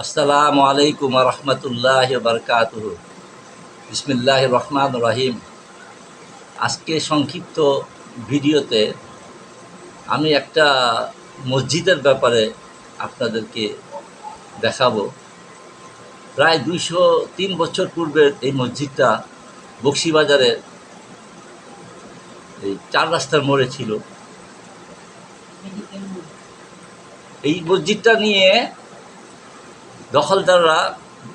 আসসালামু আলাইকুম রহমতুল্লাহ বরকাত বিসমিল্লাহ রহমান রহিম। আজকে সংক্ষিপ্ত ভিডিওতে আমি একটা মসজিদের ব্যাপারে আপনাদেরকে দেখাবো। প্রায় দুইশো তিন বছর পূর্বের এই মসজিদটা বক্সিবাজারের এই চার রাস্তার মোড়ে ছিল। এই মসজিদটা নিয়ে দখলদাররা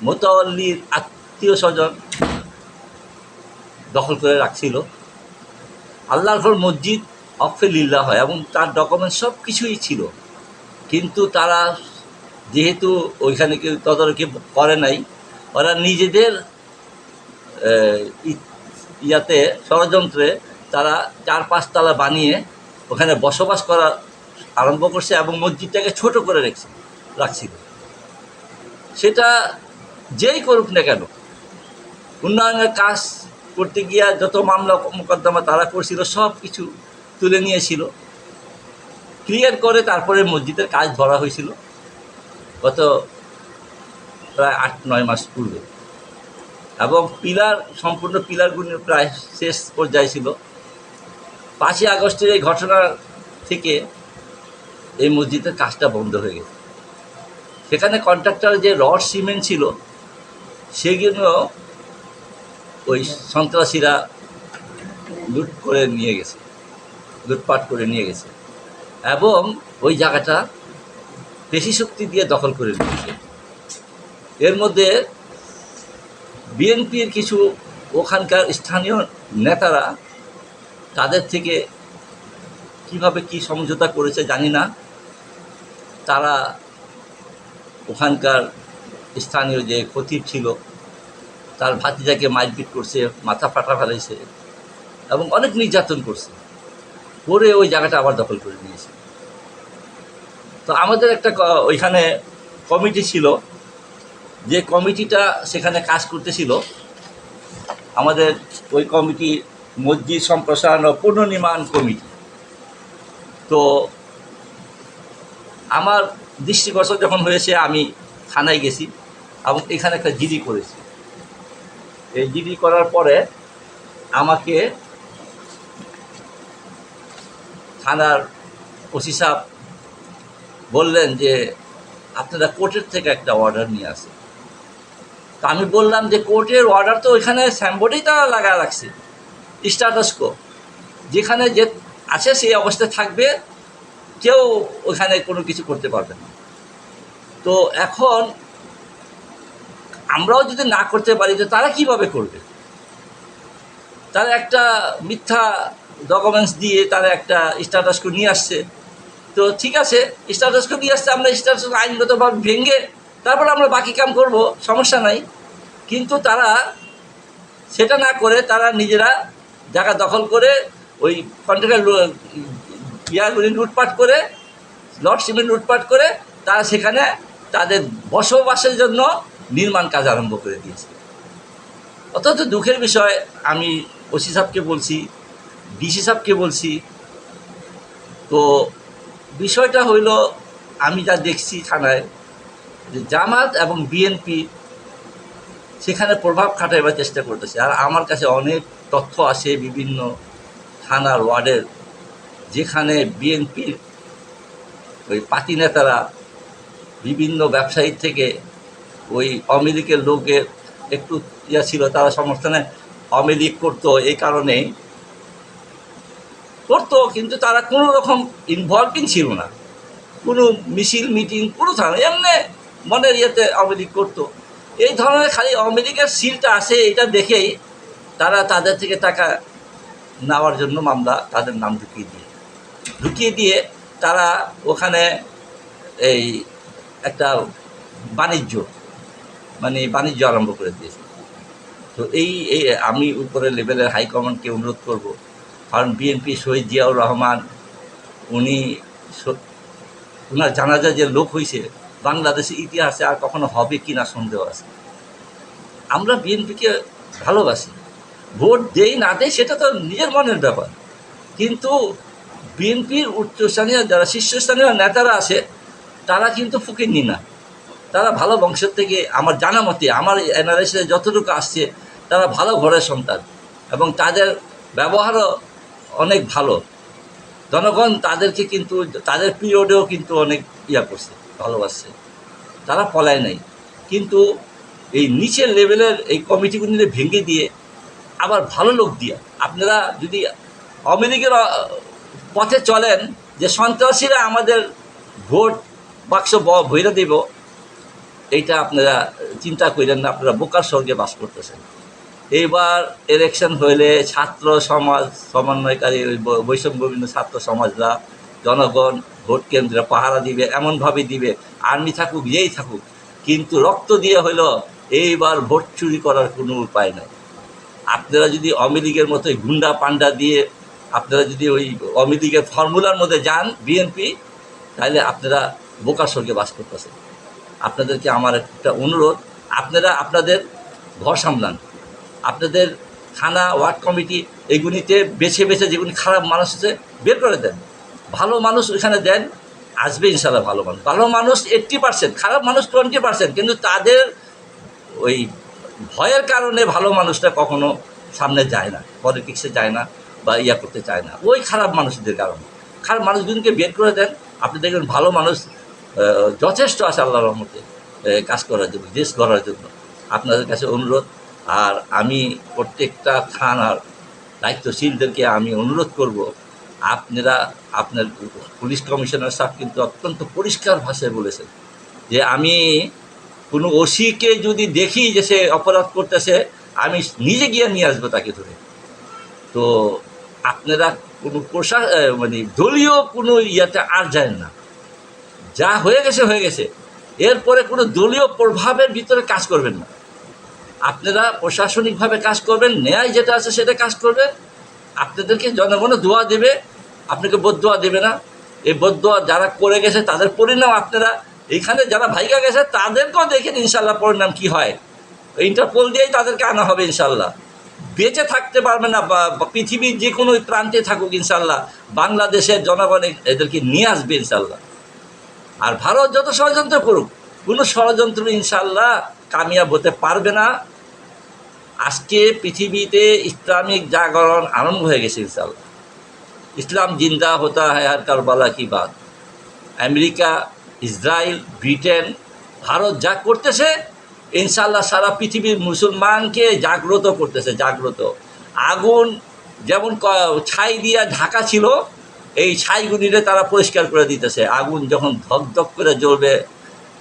মোতাল্লির আত্মীয় স্বজন দখল করে রাখছিল। আল্লাহর ঘর মসজিদ অফেলিল্লাহ হয় এবং তার ডকুমেন্ট সব কিছুই ছিল। কিন্তু তারা যেহেতু ওইখানে কেউ তদারকি করে নাই, ওরা নিজেদের ইয়াতে ষড়যন্ত্রে তারা চার পাঁচতলা বানিয়ে ওখানে বসবাস করা আরম্ভ করছে এবং মসজিদটাকে ছোট করে রেখেছে, রাখছিল। সেটা যেই করুক না কেন, উন্নয়নের কাজ করতে গিয়া যত মামলা মোকদ্দমা তারা করছিল, সব কিছু তুলে নিয়েছিল। ক্লিয়ার করে তারপরে মসজিদের কাজ ধরা হয়েছিল, গত প্রায় আট, নয় মাস পূর্বে। এবং পিলার, সম্পূর্ণ পিলারগুলি প্রায় শেষ পর্যায়ে ছিল। পাঁচই আগস্টের এই ঘটনা থেকে এই মসজিদের কাজটা বন্ধ হয়ে গেছে। সেখানে কন্ট্রাক্টর যে রড সিমেন্ট ছিল সেগুলো ওই সন্ত্রাসীরা লুট করে নিয়ে গেছে, লুটপাট করে নিয়ে গেছে এবং ওই জায়গাটা পেশি শক্তি দিয়ে দখল করে নিয়েছে। এর মধ্যে বিএনপির কিছু ওখানকার স্থানীয় নেতারা তাদের থেকে কীভাবে কি সমঝোতা করেছে জানি না, তারা ওখানকার স্থানীয় যে খতিব ছিল, তার ভাতিজাকে মারপিট করছে, মাথা ফাটা ফেলাইছে এবং অনেক নির্যাতন করছে। করে ওই জায়গাটা আবার দখল করে নিয়েছে। তো আমাদের একটা ওইখানে কমিটি ছিল। যে কমিটিটা সেখানে কাজ করতেছিল, আমাদের ওই কমিটি মসজিদ সম্প্রসারণ ও পুনর্নির্মাণ কমিটি। তো আমার দৃষ্টিগোচর যখন হয়েছে, আমি থানায় গেছি এবং এখানে একটা জিডি করেছি। এই জিডি করার পরে আমাকে থানার ওসি সাহেব বললেন যে, আপনারা কোর্টের থেকে একটা অর্ডার নিয়ে আসেন। তা আমি বললাম যে, কোর্টের অর্ডার তো ওইখানে স্যাম্বোর্ডেই তারা লাগা রাখছে। স্টাটাসকো যেখানে যে আছে সেই অবস্থায় থাকবে। কেউ ওখানে কোনো কিছু করতে পারবে না। তো এখন আমরাও যদি না করতে পারি, তো তারা কীভাবে করবে? তারা একটা মিথ্যা ডকুমেন্টস দিয়ে তারা একটা স্ট্যাটাসকো নিয়ে আসছে। তো ঠিক আছে স্ট্যাটাসকো নিয়ে আসছে, আমরা স্ট্যাটাস আইনগতভাবে ভেঙে তারপর আমরা বাকি কাম করব, সমস্যা নাই। কিন্তু তারা সেটা না করে তারা নিজেরা জায়গা দখল করে ওই কন্ট্রাক্টার ইয়াগুলি লুটপাট করে লট সিমেন্ট লুটপাট করে, তারা সেখানে তাদের বসবাসের জন্য নির্মাণ কাজ আরম্ভ করে দিয়েছে। অত্যন্ত দুঃখের বিষয়, আমি ওসি সাহেবকে বলছি, ডিসি সাহেবকে বলছি। তো বিষয়টা হইল, আমি যা দেখছি থানায়, যে জামাত এবং বিএনপি সেখানে প্রভাব খাটাইবার চেষ্টা করতেছে। আর আমার কাছে অনেক তথ্য আসে বিভিন্ন থানার ওয়ার্ডের যেখানে বিএনপির ওই পাতি নেতারা বিভিন্ন ব্যবসায়ী থেকে ওই অমেরিকের লোকের একটু ইয়া ছিল, তারা সমর্থনে অমেরিক করতো, এই কারণে করতো, কিন্তু তারা কোনো রকম ইনভলভিং ছিল না। কোনো মিছিল, মিটিং, কোনো ধরনের এমনি মনের ইয়েতে অমেরিক করতো। এই ধরনের খালি আমেরিকার সিলটা আছে, এটা দেখেই তারা তাদের থেকে টাকা নেওয়ার জন্য মামলা তাদের নাম ঢুকিয়ে দিয়ে ঢুকিয়ে দিয়ে তারা ওখানে এই একটা বাণিজ্য মানে বাণিজ্য আরম্ভ করে দিয়েছে। তো এই এই আমি উপরের লেভেলের হাইকমান্ডকে অনুরোধ করব। কারণ বিএনপি শহীদ জিয়াউর রহমান, উনি ওনার জানাজা যে লোক হয়েছে বাংলাদেশের ইতিহাসে আর কখনো হবে কি না সন্দেহ আছে। আমরা বিএনপিকে ভালোবাসি। ভোট দেই না দেয় সেটা তো নিজের মনের ব্যাপার। কিন্তু বিএনপির উচ্চস্থানীয় যারা শীর্ষস্থানীয় নেতারা আছে, তারা কিন্তু ফুকিনি না তারা ভালো বংশের থেকে আমার জানা মতে, আমার অ্যানালাইসিসে যতটুকু আসছে, তারা ভালো ঘরের সন্তান এবং তাদের ব্যবহারও অনেক ভালো। জনগণ তাদেরকে কিন্তু, তাদের পিরিয়ডেও কিন্তু অনেক ইয়া করছে, ভালোবাসছে। তারা পলায় নাই। কিন্তু এই নিচের লেভেলের এই কমিটিগুলি ভেঙে দিয়ে আবার ভালো লোক দিয়ে, আপনারা যদি আমেরিকার পথে চলেন যে সন্ত্রাসীরা আমাদের ভোট বাক্স ভইরা দেব, এইটা আপনারা চিন্তা করেন না, আপনারা বোকার সঙ্গে বাস করতেছেন। এইবার ইলেকশন হইলে ছাত্র সমাজ, সমন্বয়কারী বৈষম্যবিন্দু ছাত্র সমাজরা, জনগণ ভোট কেন্দ্রে পাহারা দিবে, এমনভাবে দিবে, আর্মি থাকুক, যেই থাকুক, কিন্তু রক্ত দিয়ে হইল এইবার ভোট চুরি করার কোনো উপায় নাই। আপনারা যদি আওয়ামী লীগের মতো গুন্ডা পান্ডা দিয়ে আপনারা যদি ওই লীগের ফর্মুলার মধ্যে যান বিএনপি তাহলে আপনারা বোকার সঙ্গে বাস করতেছেন। আপনাদেরকে আমার একটা অনুরোধ, আপনারা আপনাদের ঘর সামলান। আপনাদের থানা, ওয়ার্ড কমিটি এইগুলিতে বেছে বেছে যেগুলি খারাপ মানুষ আছে, বের করে দেন। ভালো মানুষ ওইখানে দেন, আসবে ইনশাল্লাহ ভালো মানুষ। ভালো মানুষ এইট্টি পার্সেন্ট খারাপ মানুষ টোয়েন্টি পার্সেন্ট কিন্তু তাদের ওই ভয়ের কারণে ভালো মানুষটা কখনো সামনে যায় না পলিটিক্সে যায় না। বা ইয়া করতে চায় না। ওই খারাপ মানুষদের কারণে। খারাপ মানুষগুলোকে বের করে দেন। আপনি দেখবেন ভালো মানুষ যথেষ্ট আছে আল্লাহ রহমতে কাজ করার জন্য, দেশ গড়ার জন্য। আপনাদের কাছে অনুরোধ, আর আমি প্রত্যেকটা থানার দায়িত্বশীলদেরকে আমি অনুরোধ করব, আপনারা, আপনার পুলিশ কমিশনার সাহেব কিন্তু অত্যন্ত পরিষ্কার ভাষায় বলেছেন যে আমি কোনো ওসিকে যদি দেখি যে সে অপরাধ করতেছে, আমি নিজে গিয়ে নিয়ে আসব তাকে ধরে। তো আপনারা কোনো প্রশা মানে দলীয় কোনো ইয়াতে আর যায় না। যা হয়ে গেছে হয়ে গেছে। এরপরে কোনো দলীয় প্রভাবের ভিতরে কাজ করবেন না। আপনারা প্রশাসনিকভাবে কাজ করবেন, ন্যায় যেটা আছে সেটা কাজ করবেন। আপনাদেরকে জনগণ দোয়া দেবে, আপনাকে বদোয়া দেবে না। এই বদোয়া যারা করে গেছে, তাদের পরিণাম আপনারা, এখানে যারা ভাইগা গেছে, তাদেরকেও দেখেন ইনশাল্লাহ পরিণাম কি হয়। ইন্টারপোল দিয়েই তাদেরকে আনা হবে ইনশাল্লাহ বেঁচে থাকতে পারবে না পৃথিবীর যে কোনো প্রান্তে থাকুক ইনশাল্লাহ বাংলাদেশের জনগণ এদেরকে নিয়ে আসবে ইনশাল্লাহ আর ভারত যত ষড়যন্ত্র করুক, কোনো ষড়যন্ত্র ইনশাল্লাহ কামিয়াব হতে পারবে না। আজকে পৃথিবীতে ইসলামিক জাগরণ আরম্ভ হয়ে গেছে ইনশাল্লাহ ইসলাম জিন্দা হতা হয় আর কারবালা কি বাদ আমেরিকা, ইসরায়েল, ব্রিটেন, ভারত যা করতেছে ইনশাল্লাহ সারা পৃথিবীর মুসলমানকে জাগ্রত করতেছে, জাগ্রত। আগুন যেমন ছাই দিয়া ঢাকা ছিল, এই ছাইগুলিরে তারা পরিষ্কার করে দিতেছে। আগুন যখন ধকধক করে জ্বলবে,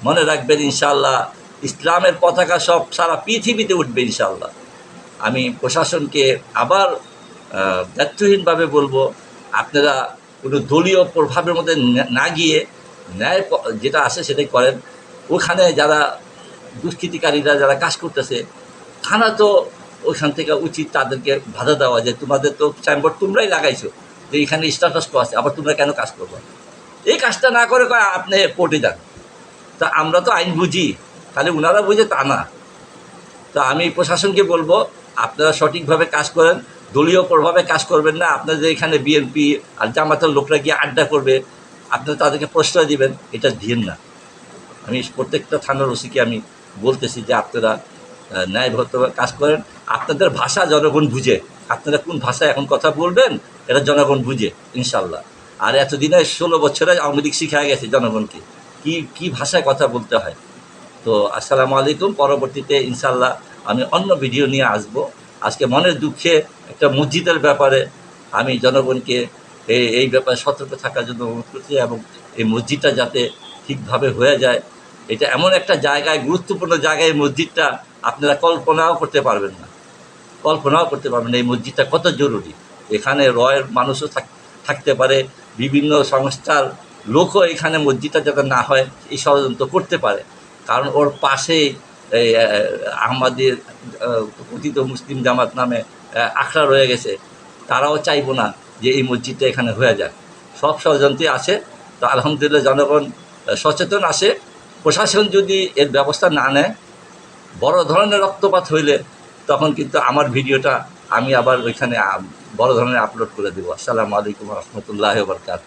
মনে রাখবেন ইনশাল্লাহ ইসলামের পতাকা সব সারা পৃথিবীতে উঠবে ইনশাল্লাহ আমি প্রশাসনকে আবার দায়িত্বহীনভাবে বলব, আপনারা কোনো দলীয় প্রভাবের মধ্যে না গিয়ে ন্যায় যেটা আছে সেটাই করেন। ওখানে যারা দুষ্কৃতিকারীরা যারা কাজ করতেছে থানা তো ওইখান থেকে উচিত তাদেরকে বাধা দেওয়া যে তোমাদের তো সাইনবোর্ড তোমরাই লাগাইছো, যে এখানে স্ট্যাটাস আছে, আবার তোমরা কেন কাজ করব? এই কাজটা না করে কয় আপনি কোর্টে যান। তা আমরা তো আইন বুঝি খালি ওনারা বুঝে তা না। তো আমি প্রশাসনকে বলব, আপনারা সঠিকভাবে কাজ করেন, দলীয় প্রভাবে কাজ করবেন না আপনাদের এখানে বিএনপি আর জামাতের লোকরা গিয়ে আড্ডা করবে, আপনারা তাদেরকে প্রশ্রয় দিবেন, এটা দিয়েন না। আমি প্রত্যেকটা থানার ওসিকে আমি বলতেছি যে আপনারা ন্যায়বদ্ধভাবে কাজ করেন। আপনাদের ভাষা জনগণ বুঝে। আপনারা কোন ভাষায় এখন কথা বলবেন, এটা জনগণ বুঝে ইনশাল্লাহ আর এতদিনে ষোলো বছরে আওয়ামী লীগ শিখা গেছে জনগণকে। কি কি ভাষায় কথা বলতে হয়? তো আসসালামু আলাইকুম। পরবর্তীতে ইনশাল্লাহ আমি অন্য ভিডিও নিয়ে আসব। আজকে মনের দুঃখে একটা মসজিদের ব্যাপারে আমি জনগণকে এই ব্যাপারে সতর্ক থাকার জন্য অনুরোধ করছি এবং এই মসজিদটা যাতে ঠিকভাবে হয়ে যায়। এটা এমন একটা জায়গায় গুরুত্বপূর্ণ জায়গায় এই মসজিদটা আপনারা কল্পনাও করতে পারবেন না। কল্পনাও করতে পারবেন না এই মসজিদটা কত জরুরি। এখানে রয়ের মানুষও থাক- থাকতে পারে বিভিন্ন সংস্থার লোকও এখানে মসজিদটা যাতে না হয় এই ষড়যন্ত্র করতে পারে। কারণ ওর এই আহ, কথিত মুসলিম জামাত নামে আখড়া রয়ে গেছে। তারাও চাইব না যে এই মসজিদটা এখানে হয়ে যাক। সব ষড়যন্ত্রই আছে। তো আলহামদুলিল্লাহ জনগণ সচেতন আছে। প্রশাসন যদি এর ব্যবস্থা না নেয়, বড় ধরনের রক্তপাত হইলে তখন কিন্তু আমার ভিডিওটা আমি আবার ওইখানে বড় ধরনের আপলোড করে দেবো। আসসালামু আলাইকুম রহমতুল্লাহ বরকাত